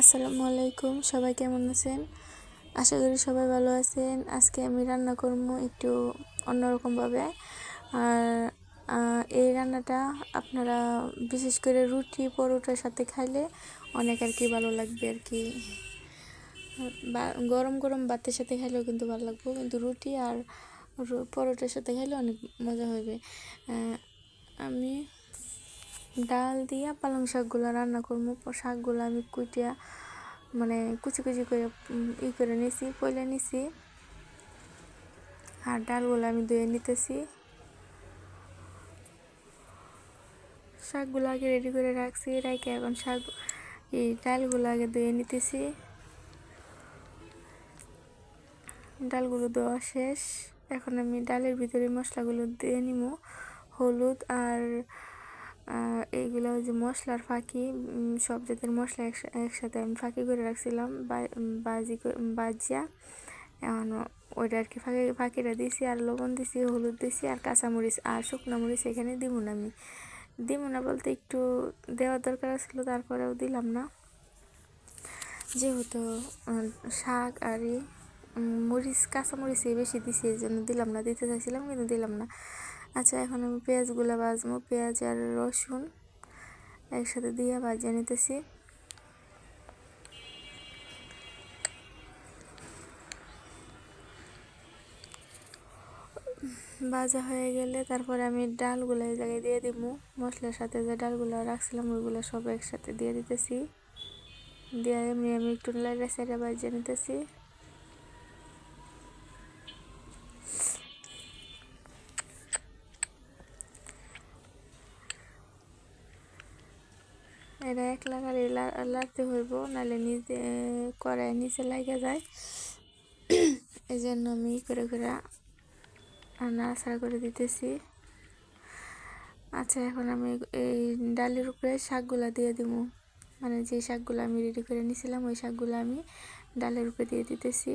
আসসালামু আলাইকুম, সবাই কেমন আছেন? আশা করি সবাই ভালো আছেন। আজকে আমি রান্না করব একটু অন্যরকমভাবে। আর এই রান্নাটা আপনারা বিশেষ করে রুটি, পরোটার সাথে খাইলে অনেক আর কি ভালো লাগবে আর কি। গরম গরম ভাতের সাথে খাইলেও কিন্তু ভালো লাগবে, কিন্তু রুটি আর পরোটার সাথে খাইলে অনেক মজা হবে। আমি ডাল দিয়া পালং শাকগুলো রান্না করব শাকগুলো আমি কুটিয়া মানে কুচি কুচি করে ই করে নিছি পয়লা নিছি। আর ডালগুলো আমি ধুয়ে নিতেছি। শাকগুলো আগে রেডি করে রাখছি রাখে এখন শাক, এই ডালগুলো আগে ধুয়ে নিতেছি। ডালগুলো দেওয়া শেষ। এখন আমি ডালের ভিতরে মশলাগুলো দিয়ে নিব হলুদ আর এইগুলো যে মশলার ফাঁকি সব জাতের মশলা একসা- একসাথে আমি ফাঁকি করে রাখছিলাম। বাজি বাজিয়া এখন ওইটা আর কি ফাঁকি, ফাঁকিটা দিছি আর লবণ দিছি, হলুদ দিছি আর কাঁচামরিচ আর শুকনো মরিচ এখানে দিব না আমি। দিব না বলতে একটু দেওয়ার দরকার ছিল তারপরেও দিলাম না। যেহেতু শাক আর মরিচ, কাঁচামরিচই বেশি দিছি এই জন্য দিলাম না, দিতে চাইছিলাম কিন্তু দিলাম না। আচ্ছা এখন আমি পেঁয়াজগুলো ভাজবো। পেঁয়াজ আর রসুন একসাথে দিয়ে ভাজিয়ে নিতেছি। ভাজা হয়ে গেলে তারপরে আমি ডালগুলো এই জায়গায় দিয়ে দিব। মশলার সাথে যে ডালগুলো রাখছিলাম, ওইগুলো সব একসাথে দিয়ে দিতেছি। দিয়ে এমনি আমি একটু লাইটা সাইডে ভাজিয়ে নিতেছি। এটা এক লাগারে লাগতে হইব, নাহলে নিচে কড়াই নিচে লাগে যায়। এই জন্য আমি করে করে নাড়াচাড়া করে দিতেছি। আচ্ছা এখন আমি এই ডালের উপরে শাকগুলা দিয়ে দিব মানে যে শাকগুলো আমি রেডি করে নিয়েছিলাম ওই শাকগুলো আমি ডালের উপরে দিয়ে দিতেছি।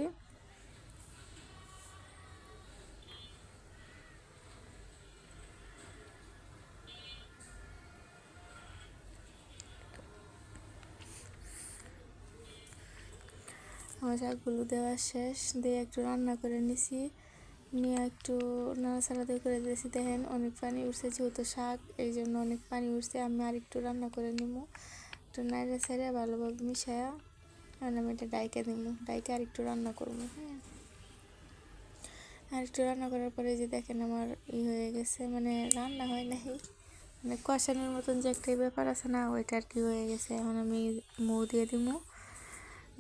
শাকগুলো দেওয়া শেষ। দিয়ে একটু রান্না করে নিছি। নিয়ে একটু নাড়াচাড়া দিয়ে করে দিয়েছি। দেখেন অনেক পানি উঠছে যেহেতু শাক, এই জন্য অনেক পানি উঠছে আমি আর একটু রান্না করে নিব একটু নাড়ে ছেড়ে ভালোভাবে মিশায়া আর আমি এটা ডাইকে দিব ডাইকে আর একটু রান্না করব হ্যাঁ। আর একটু রান্না করার পরে যে দেখেন আমার ই হয়ে গেছে। মানে রান্না হয় নাই। মানে কষানোর মতন যে একটা ব্যাপার আছে না, ওইটা আর কি হয়ে গেছে। এখন আমি মৌ দিয়ে দিব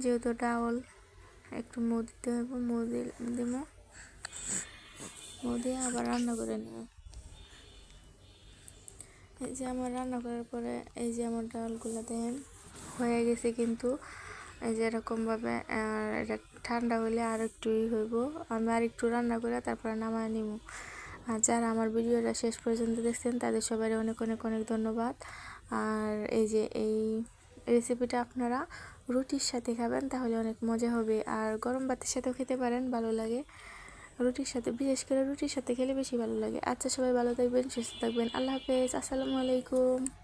যেহেতু ডাউল একটু মৌ দিতে হবে দিব। মৌ দিয়ে আবার রান্না করে নেব। এই যে আমার রান্না করার পরে এই যে আমার ডালগুলো দেন হয়ে গেছে কিন্তু। এই যে এরকমভাবে এটা ঠান্ডা হলে আর একটু ই হইব। আমি আর একটু রান্না করে তারপরে নামায় নিব। আর যারা আমার ভিডিওটা শেষ পর্যন্ত দেখছেন, তাদের সবাই অনেক অনেক অনেক ধন্যবাদ। আর এই যে এই রেসিপিটা আপনারা রুটির সাথে খাবেন, তাহলে অনেক মজা হবে। আর গরম ভাতের সাথেও খেতে পারেন, ভালো লাগে। রুটির সাথে, বিশেষ করে রুটির সাথে খেলে বেশি ভালো লাগে। আচ্ছা সবাই ভালো থাকবেন, সুস্থ থাকবেন। আল্লাহ হাফেজ, আসসালামু আলাইকুম।